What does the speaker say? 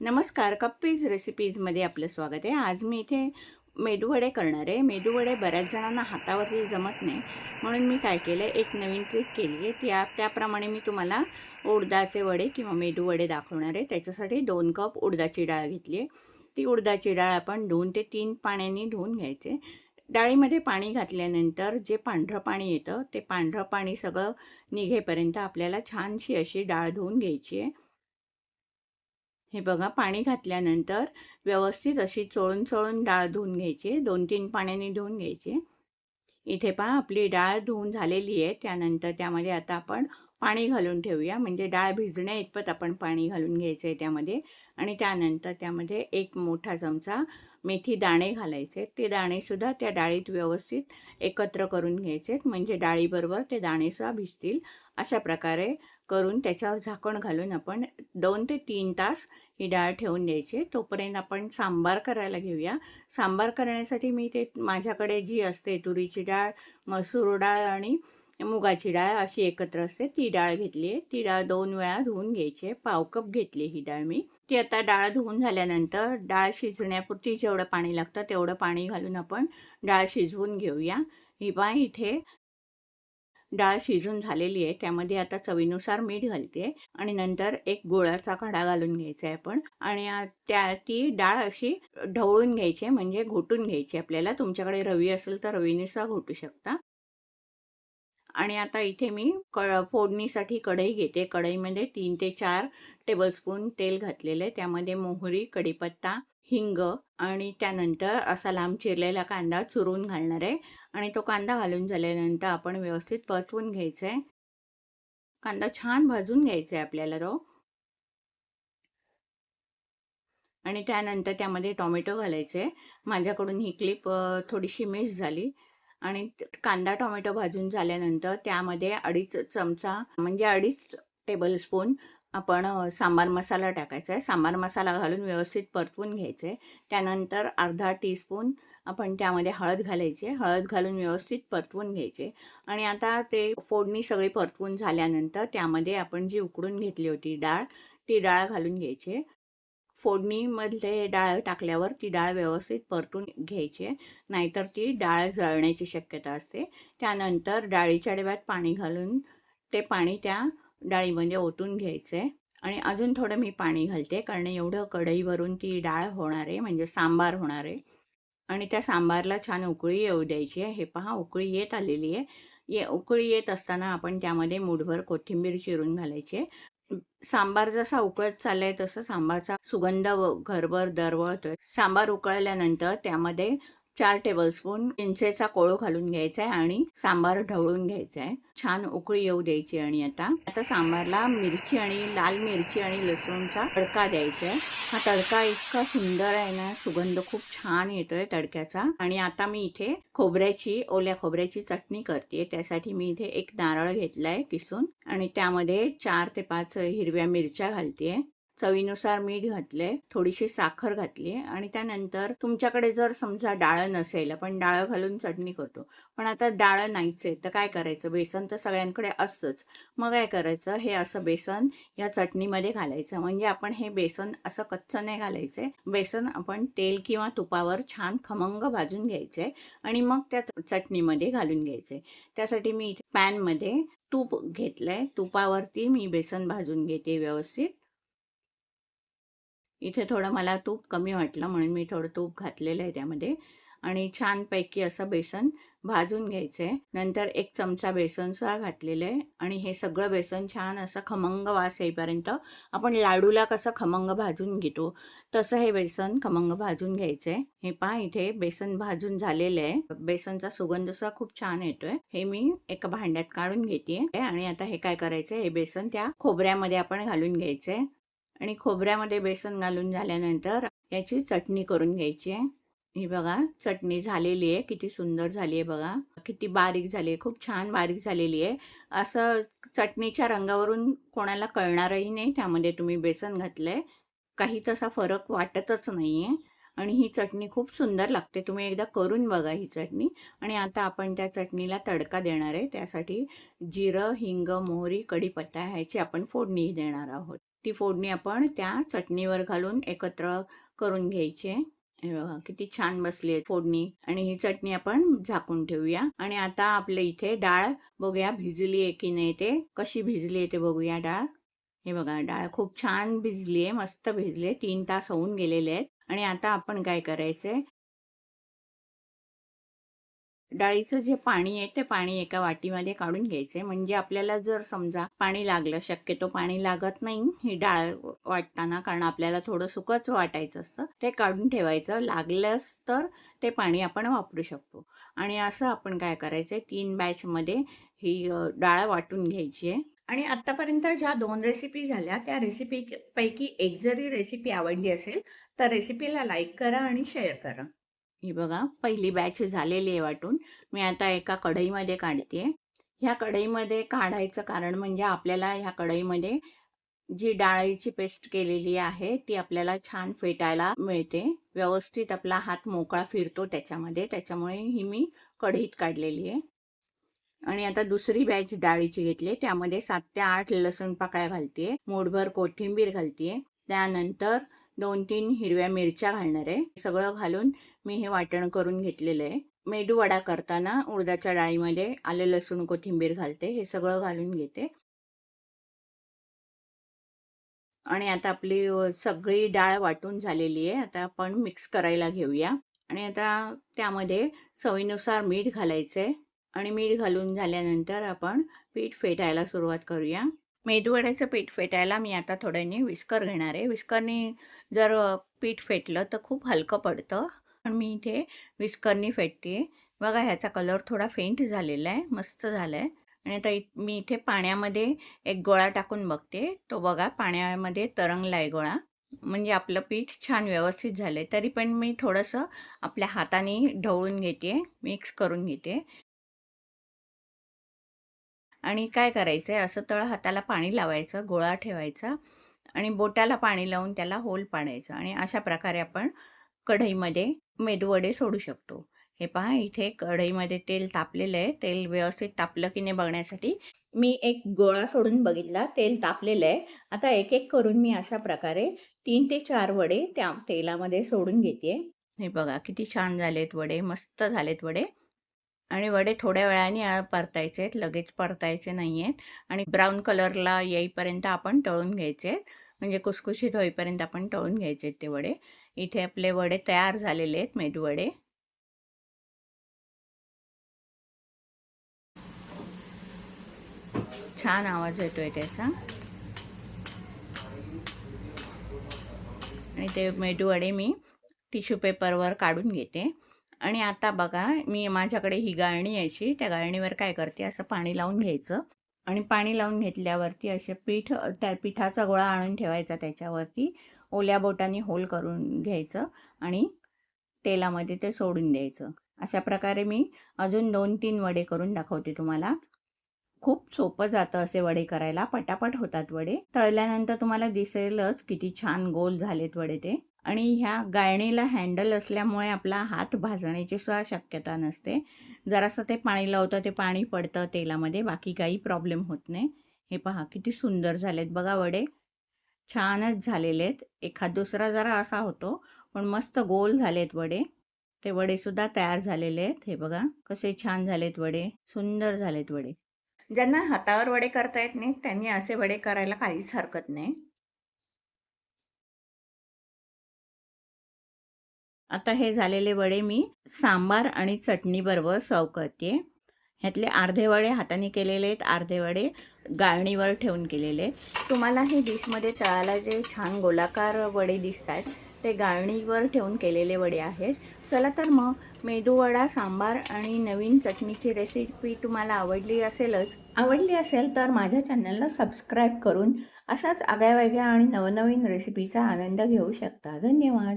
नमस्कार कप्पीज रेसिपीजमध्ये आपलं स्वागत आहे. आज मी इथे मेदूवडे करणार आहे. मेदूवडे बऱ्याच जणांना हातावरती जमत नाही. म्हणून मी काय केलं एक नवीन ट्रिक केली आहे. त्या त्याप्रमाणे मी तुम्हाला उडदाचे वडे किंवा मेदूवडे दाखवणार आहे. त्याच्यासाठी दोन कप उडदाची डाळ घेतली आहे. ती उडदाची डाळ आपण दोन ते तीन पाण्याने धुवून घ्यायचे. डाळीमध्ये पाणी घातल्यानंतर जे पांढरं पाणी येतं ते पांढरं पाणी सगळं निघेपर्यंत आपल्याला छानशी अशी डाळ धुवून घ्यायची आहे. हे बघा पाणी घातल्यानंतर व्यवस्थित अशी चोळून चोळून डाळ धुवून घ्यायची. दोन तीन पाण्याने धुवून घ्यायची. इथे पहा आपली डाळ धुवून झालेली आहे. त्यानंतर त्यामध्ये आता आपण पाणी घालून ठेवूया. म्हणजे डाळ भिजण्या इतपत आपण पाणी घालून घ्यायचं आहे त्यामध्ये. आणि त्यानंतर त्यामध्ये एक मोठा चमचा मेथी दाणे घालायचे. ते दाणेसुद्धा त्या डाळीत व्यवस्थित एकत्र करून घ्यायचे म्हणजे डाळीबरोबर ते दाणेसुद्धा भिजतील. अशा प्रकारे करून त्याच्यावर झाकण घालून आपण दोन ते तीन तास ही डाळ ठेवून द्यायची. तोपर्यंत आपण सांबार करायला घेऊया. सांबार करण्यासाठी मी ते माझ्याकडे जी असते तुरीची डाळ मसूर डाळ आणि मुगाची डाळ अशी एकत्र असते ती डाळ घेतली आहे. ती डाळ दोन वेळा धुवून घ्यायची आहे. पाव कप घेतली ही डाळ मी. ती आता डाळ धुवून झाल्यानंतर डाळ शिजण्यापुरती जेवढं पाणी लागतं तेवढं पाणी घालून आपण डाळ शिजवून घेऊया. ही बा इथे डाळ शिजून झालेली आहे. त्यामध्ये आता चवीनुसार मीठ घालते आणि नंतर एक गोळाचा खडा घालून घ्यायचा आहे आपण. आणि त्या ती डाळ अशी ढवळून घ्यायची म्हणजे घोटून घ्यायची. आपल्याला तुमच्याकडे रवी असेल तर रवीनुसार घोटू शकता. आणि आता इथे मी क फोडणीसाठी कढई घेते. कढईमध्ये तीन ते चार टेबलस्पून तेल घातलेलं आहे. त्यामध्ये मोहरी कढीपत्ता हिंग आणि त्यानंतर असा लांब चिरलेला कांदा चुरून घालणार आहे. आणि तो कांदा घालून झाल्यानंतर आपण व्यवस्थित परतवून घ्यायचा आहे कांदा छान भाजून घ्यायचा आहे आपल्याला तो. आणि त्यानंतर त्यामध्ये टोमॅटो घालायचे माझ्याकडून ही क्लिप थोडीशी मिस झाली. आणि कांदा टोमॅटो भाजून झाल्यानंतर त्यामध्ये अडीच चमचा म्हणजे अडीच टेबलस्पून आपण सांबार मसाला टाकायचा आहे. सांबार मसाला घालून व्यवस्थित परतवून घ्यायचे. त्यानंतर अर्धा टीस्पून आपण त्यामध्ये हळद घालायची. हळद घालून व्यवस्थित परतवून घ्यायचे. आणि आता ते फोडणी सगळी परतवून झाल्यानंतर त्यामध्ये आपण जी उकडून घेतली होती डाळ ती डाळ घालून घ्यायची. फोडणीमधले डाळ टाकल्यावर ती डाळ व्यवस्थित परतून घ्यायची. नाहीतर ती डाळ जळण्याची शक्यता असते. त्यानंतर डाळीच्या डब्यात पाणी घालून ते पाणी त्या डाळीमध्ये म्हणजे ओतून घ्यायचं. आहे आणि अजून थोडं मी पाणी घालते कारण एवढं कढईवरून ती डाळ होणार आहे म्हणजे सांबार होणार आहे. आणि त्या सांबारला छान उकळी येऊ द्यायची आहे. हे पहा उकळी येत आलेली आहे. ये उकळी येत असताना आपण त्यामध्ये मुठभर कोथिंबीर चिरून घालायची सांबार जसा उकळत चाललाय तसं सांबारचा सुगंध घरभर दरवळतोय. सांबार उकळल्यानंतर त्यामध्ये चार टेबलस्पून चिंचेचा कोळो घालून घ्यायचा आहे आणि सांबार ढवळून घ्यायचा आहे छान उकळी येऊ द्यायची आणि आता आता सांबारला मिरची आणि लाल मिरची आणि लसूणचा तडका द्यायचा आहे हा तडका इतका सुंदर आहे ना सुगंध खूप छान येतोय तडक्याचा. आणि आता मी इथे खोबऱ्याची ओल्या खोबऱ्याची चटणी करते त्यासाठी मी इथे एक नारळ घेतलाय किसून आणि त्यामध्ये चार ते पाच हिरव्या मिरच्या घालते चवीनुसार मीठ घातले थोडीशी साखर घातली आणि त्यानंतर तुमच्याकडे जर समजा डाळ नसेल आपण डाळ घालून चटणी करतो. पण आता डाळ नाहीच आहे तर काय करायचं? बेसन तर सगळ्यांकडे असतंच. मग काय करायचं? हे असं बेसन या चटणीमध्ये घालायचं. म्हणजे आपण हे बेसन असं कच्चं नाही घालायचंय बेसन आपण तेल किंवा तुपावर छान खमंग भाजून घ्यायचे आणि मग त्या चटणीमध्ये घालून घ्यायचे. त्यासाठी मी पॅनमध्ये तूप घेतलंय. तुपावरती मी बेसन भाजून घेते व्यवस्थित. इथे थोडं मला तूप कमी वाटलं म्हणून मी थोडं तूप घातलेलं आहे त्यामध्ये. आणि छानपैकी असं बेसन भाजून घ्यायचं आहे नंतर एक चमचा बेसनसुद्धा घातलेलं आहे. आणि हे सगळं बेसन छान असं खमंग वास येईपर्यंत आपण लाडूला कसं खमंग भाजून घेतो तसं हे बेसन खमंग भाजून घ्यायचं आहे हे पहा इथे बेसन भाजून झालेलं आहे. बेसनचा सुगंध सुद्धा खूप छान येतोय. हे मी एका भांड्यात काढून घेते आणि आता हे काय करायचं हे बेसन त्या खोबऱ्यामध्ये आपण घालून घ्यायचंय. आणि खोबऱ्यामध्ये बेसन घालून झाल्यानंतर याची चटणी करून घ्यायची आहे. ही बघा चटणी झालेली आहे. किती सुंदर झाली आहे बघा. किती बारीक झाली आहे. खूप छान बारीक झालेली आहे. असं चटणीच्या रंगावरून कोणाला कळणारही नाही. त्यामध्ये तुम्ही बेसन घातलं आहे काही तसा फरक वाटतच नाही आहे आणि ही चटणी खूप सुंदर लागते. तुम्ही एकदा करून बघा ही चटणी. आणि आता आपण त्या चटणीला तडका देणार आहे. त्यासाठी जिरं हिंग मोहरी कढीपत्ता ह्याची आपण फोडणी देणार आहोत. ती फोडणी आपण त्या चटणीवर घालून एकत्र करून घ्यायची. आहे. हे बघा किती छान बसली आहे फोडणी. आणि ही चटणी आपण झाकून ठेवूया. आणि आता आपल्या इथे डाळ बघूया भिजली आहे की नाही ते. कशी भिजली आहे ते बघूया डाळ. हे बघा डाळ खूप छान भिजली आहे मस्त भिजली आहे. तीन तास होऊन गेलेले आहेत. आणि आता आपण काय करायचंय? डाळीचं जे पाणी आहे ते पाणी एका वाटीमध्ये काढून घ्यायचे म्हणजे आपल्याला जर समजा पाणी लागलं शक्यतो पाणी लागत नाही ही डाळ वाटताना कारण आपल्याला थोडं सुकच वाटायचं असतं ते काढून ठेवायचं. लागलंच तर ते पाणी आपण वापरू शकतो. आणि असं आपण काय करायचं तीन बॅचमध्ये ही डाळ वाटून घ्यायची आहे. आणि आतापर्यंत ज्या दोन रेसिपी झाल्या त्या रेसिपी पैकी एक जरी रेसिपी आवडली असेल तर रेसिपीला लाईक करा आणि शेअर करा. ही बघा पहिली बॅच झालेली आहे वाटून. मी आता एका कढईमध्ये काढते. ह्या कढईमध्ये काढायचं कारण म्हणजे आपल्याला ह्या कढईमध्ये जी डाळीची पेस्ट केलेली आहे ती आपल्याला छान फेटायला मिळते. व्यवस्थित आपला हात मोकळा फिरतो त्याच्यामध्ये. त्याच्यामुळे ही मी कढईत काढलेली आहे. आणि आता दुसरी बॅच डाळीची घेतली त्यामध्ये सात ते आठ लसूण पाकळ्या घालते. मोडभर कोथिंबीर घालते. त्यानंतर दोन तीन हिरव्या मिरच्या घालणार आहे. सगळं घालून मी हे वाटण करून घेतलेलं आहे. मेदू वडा करताना उडदाच्या डाळीमध्ये आले लसूण कोथिंबीर घालते. हे सगळं घालून घेते. आणि आता आपली सगळी डाळ वाटून झालेली आहे. आता आपण मिक्स करायला घेऊया. आणि आता त्यामध्ये चवीनुसार मीठ घालायचंय. आणि मीठ घालून झाल्यानंतर आपण पीठ फेटायला सुरुवात करूया. मेदवड्याचं पीठ फेटायला मी आता थोड्याने विस्कर घेणार आहे. विस्करनी जर पीठ फेटलं तर खूप हलकं पडतं. पण मी इथे विस्करनी फेटते. बघा ह्याचा कलर थोडा फेंट झालेला आहे. मस्त झाला आहे आणि आता मी इथे पाण्यामध्ये एक गोळा टाकून बघते. तो बघा पाण्यामध्ये तरंगला आहे गोळा. म्हणजे आपलं पीठ छान व्यवस्थित झालं आहे तरी पण मी थोडंसं आपल्या हाताने ढवळून घेते. मिक्स करून घेते. आणि काय करायचं आहे असं तळ हाताला पाणी लावायचं गोळा ठेवायचा आणि बोटाला पाणी लावून त्याला होल पाडायचं आणि अशा प्रकारे आपण कढईमध्ये मेदूवडे सोडू शकतो. हे पहा इथे कढईमध्ये तेल तापलेलं आहे. तेल व्यवस्थित तापलं की नाही बघण्यासाठी मी एक गोळा सोडून बघितला. तेल तापलेलं आहे. आता एक एक करून मी अशा प्रकारे तीन ते चार वडे त्या तेलामध्ये सोडून घेते हे बघा किती छान झालेत वडे मस्त झालेत वडे. आणि वडे थोड्या वेळाने परतायचे आहेत लगेच परतायचे नाही आहेत आणि ब्राऊन कलरला येईपर्यंत आपण तळून घ्यायचे आहेत. म्हणजे कुसकुशीत होईपर्यंत आपण तळून घ्यायचे आहेत ते वडे. इथे आपले वडे तयार झालेले आहेत मेदवडे छान आवाज येतोय त्याचा. आणि ते मेदूवडे मी टिश्यू पेपरवर काढून घेते. आणि आता बघा मी माझ्याकडे ही गाळणी यायची. त्या गाळणीवर काय करते? असं पाणी लावून घ्यायचं. आणि पाणी लावून घेतल्यावरती असे पीठ त्या पिठाचा गोळा आणून ठेवायचा त्याच्यावरती. ओल्या बोटाने होल करून घ्यायचं आणि तेलामध्ये ते सोडून द्यायचं. अशा प्रकारे मी अजून दोन तीन वडे करून दाखवते तुम्हाला. खूप सोपं जातं असे वडे करायला. पटापट होतात वडे. तळल्यानंतर तुम्हाला दिसेलच किती छान गोल झालेत वडे ते. आणि ह्या गाळणीला हँडल असल्यामुळे आपला हात भाजण्याची सुद्धा शक्यता नसते. जरासं ते पाणी लावतं ते पाणी पडतं तेलामध्ये बाकी काही प्रॉब्लेम होत नाही. हे पहा किती सुंदर झालेत बघा वडे. छानच झालेले आहेत. एखाद दुसरा जरा असा होतो पण मस्त गोल झालेत वडे. ते वडेसुद्धा तयार झालेले आहेत. हे बघा कसे छान झालेत वडे. सुंदर झालेत वडे. ज्यांना हातावर वडे करता येत नाहीत त्यांनी असे वडे करायला काहीच हरकत नाही. आता हे झालेले वडे मी सांबार आणि चटणीबरोबर सर्व करते. ह्यातले अर्धे वडे हाताने केलेले आहेत अर्धे वडे गाळणीवर ठेवून केलेले आहेत. तुम्हाला हे डिशमध्ये तळाला जे छान गोलाकार वडे दिसत आहेत ते गाळणीवर ठेवून केलेले वडे आहेत. चला तर मग मेदूवडा सांबार आणि नवीन चटणीची रेसिपी तुम्हाला आवडली असेलच. आवडली असेल तर माझ्या चॅनलला सबस्क्राईब करून असाच आगळ्या वेगळ्या आणि नवनवीन रेसिपीचा आनंद घेऊ शकता. धन्यवाद.